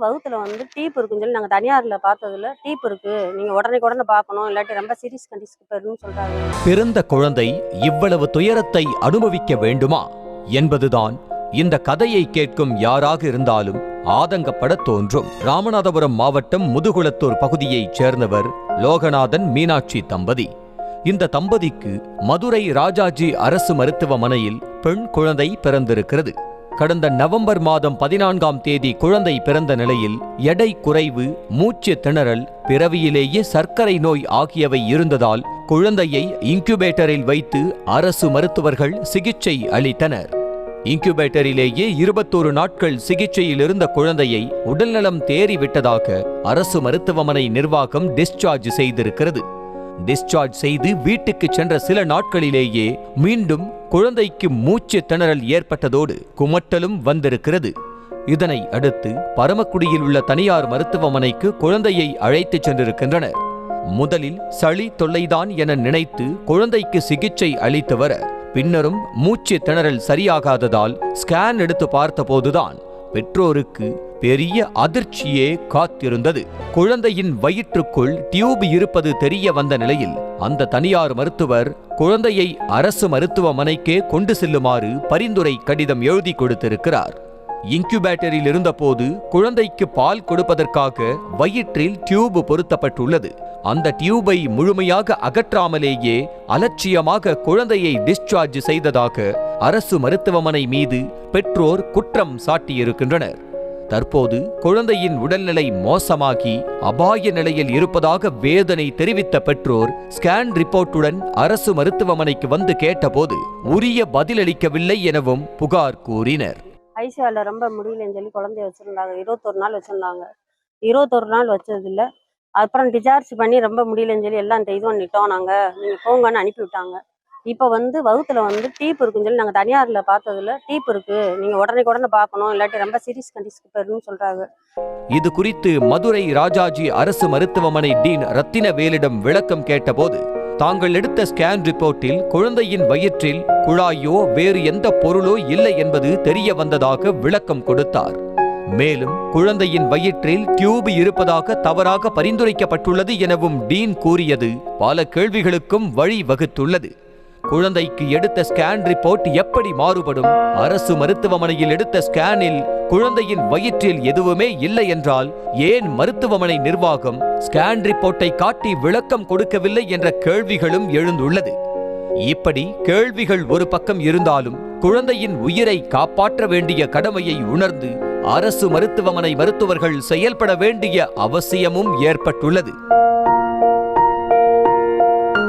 வகுத்துல வந்து டீப் இருக்குன்னு சொல்லி நாங்கள் தனியாரில் பார்த்ததுல டீப் இருக்கு நீங்கள் உடனே உடனே பார்க்கணும் இல்லாட்டி ரொம்ப சீரியஸ் கண்டிஷனுக்கு போயிருன்னு சொல்கிறாங்க பிறந்த குழந்தை இவ்வளவு துயரத்தை அனுபவிக்க வேண்டுமா? என்பதுதான் இந்த கதையை கேட்கும் யாராக இருந்தாலும் ஆதங்கப்பட தோன்றும். ராமநாதபுரம் மாவட்டம் முதுகுளத்தூர் பகுதியைச் சேர்ந்தவர் லோகநாதன் மீனாட்சி தம்பதி. இந்த தம்பதிக்கு மதுரை ராஜாஜி அரசு மருத்துவமனையில் பெண் குழந்தை பிறந்திருக்கிறது. கடந்த நவம்பர் மாதம் பதினான்காம் தேதி குழந்தை பிறந்த நிலையில் எடை குறைவு மூச்சு திணறல் பிறவியிலேயே சர்க்கரை நோய் ஆகியவை இருந்ததால் குழந்தையை இன்குபேட்டரில் வைத்து அரசு மருத்துவர்கள் சிகிச்சை அளித்தனர். இன்குபேட்டரிலேயே இருபத்தோரு நாட்கள் சிகிச்சையில் இருந்த குழந்தையை உடல்நலம் தேறிவிட்டதாக அரசு மருத்துவமனை நிர்வாகம் டிஸ்சார்ஜ் செய்திருக்கிறது. டிஸ்சார்ஜ் செய்து வீட்டுக்கு சென்ற சில நாட்களிலேயே மீண்டும் குழந்தைக்கு மூச்சு திணறல் ஏற்பட்டதோடு குமட்டலும் வந்திருக்கிறது. இதனை அடுத்து பரமக்குடியில் உள்ள தனியார் மருத்துவமனைக்கு குழந்தையை அழைத்துச் சென்றிருக்கின்றனர். முதலில் சளி தொல்லைதான் என நினைத்து குழந்தைக்கு சிகிச்சை அளித்து வர பின்னரும் மூச்சு திணறல் சரியாகாததால் ஸ்கேன் எடுத்து பார்த்தபோதுதான் பெற்றோருக்கு பெரிய அதிர்ச்சியே காத்திருந்தது. குழந்தையின் வயிற்றுக்குள் டியூப் இருப்பது தெரிய வந்த நிலையில் அந்த தனியார் மருத்துவர் குழந்தையை அரசு மருத்துவமனைக்கே கொண்டு செல்லுமாறு பரிந்துரை கடிதம் எழுதி கொடுத்திருக்கிறார். இன்குபேட்டரில் இருந்தபோது குழந்தைக்கு பால் கொடுப்பதற்காக வயிற்றில் டியூப் பொருத்தப்பட்டுள்ளது. அந்த டியூபை முழுமையாக அகற்றாமலேயே அலட்சியமாக குழந்தையை டிஸ்சார்ஜ் செய்ததாக அரசு மருத்துவமனை மீது பெற்றோர் குற்றம் சாட்டியிருக்கின்றனர். தற்போது குழந்தையின் உடல்நிலை மோசமாகி அபாய நிலையில் இருப்பதாக வேதனை தெரிவித்த பெற்றோர் ஸ்கேன் ரிப்போர்ட்டுடன் அரசு மருத்துவமனைக்கு வந்து கேட்டபோது உரிய பதிலளிக்கவில்லை எனவும் புகார் கூறினர். ஐசியாவில் ரொம்ப முடியலன்னு சொல்லி குழந்தைய வச்சுருந்தாங்க. இருபத்தொரு நாள் வச்சுருந்தாங்க. இருபத்தொரு நாள் வச்சதில்ல. அப்புறம் டிசார்ஜ் பண்ணி ரொம்ப முடியலன்னு சொல்லி எல்லாம் இந்த இது பண்ணிட்டோம் நாங்கள் நீங்கள் போங்கன்னு அனுப்பிவிட்டாங்க. இப்போ வந்து வகுத்துல வந்து டீப் இருக்குன்னு சொல்லி நாங்கள் தனியாரில் பார்த்ததுல டீப் இருக்கு. நீங்கள் உடனே உடனே பார்க்கணும். இல்லாட்டி ரொம்ப சீரியஸ் கண்டிஷனுக்கு போயிருன்னு சொல்கிறாங்க இது குறித்து மதுரை ராஜாஜி அரசு மருத்துவமனை டீன் ரத்தினவேலிடம் விளக்கம் கேட்டபோது தாங்கள் எடுத்த ஸ்கேன் ரிப்போர்ட்டில் குழந்தையின் வயிற்றில் குழாயோ வேறு எந்த பொருளோ இல்லை என்பது தெரிய வந்ததாக விளக்கம் கொடுத்தார். மேலும் குழந்தையின் வயிற்றில் டியூப் இருப்பதாக தவறாக பரிந்துரைக்கப்பட்டுள்ளது எனவும் டீன் கூறியது பல கேள்விகளுக்கும் வழி வகுத்துள்ளது குழந்தைக்கு எடுத்த ஸ்கேன் ரிப்போர்ட் எப்படி மாறுபடும்? அரசு மருத்துவமனையில் எடுத்த ஸ்கேனில் குழந்தையின் வயிற்றில் எதுவுமே இல்லை என்றால் ஏன் மருத்துவமனை நிர்வாகம் ஸ்கேன் ரிப்போர்ட்டை காட்டி விளக்கம் கொடுக்கவில்லை என்ற கேள்விகளும் எழுந்துள்ளது. இப்படி கேள்விகள் ஒரு பக்கம் இருந்தாலும் குழந்தையின் உயிரை காப்பாற்ற வேண்டிய கடமையை உணர்ந்து அரசு மருத்துவமனை மருத்துவர்கள் செயல்பட வேண்டிய அவசியமும் ஏற்பட்டுள்ளது.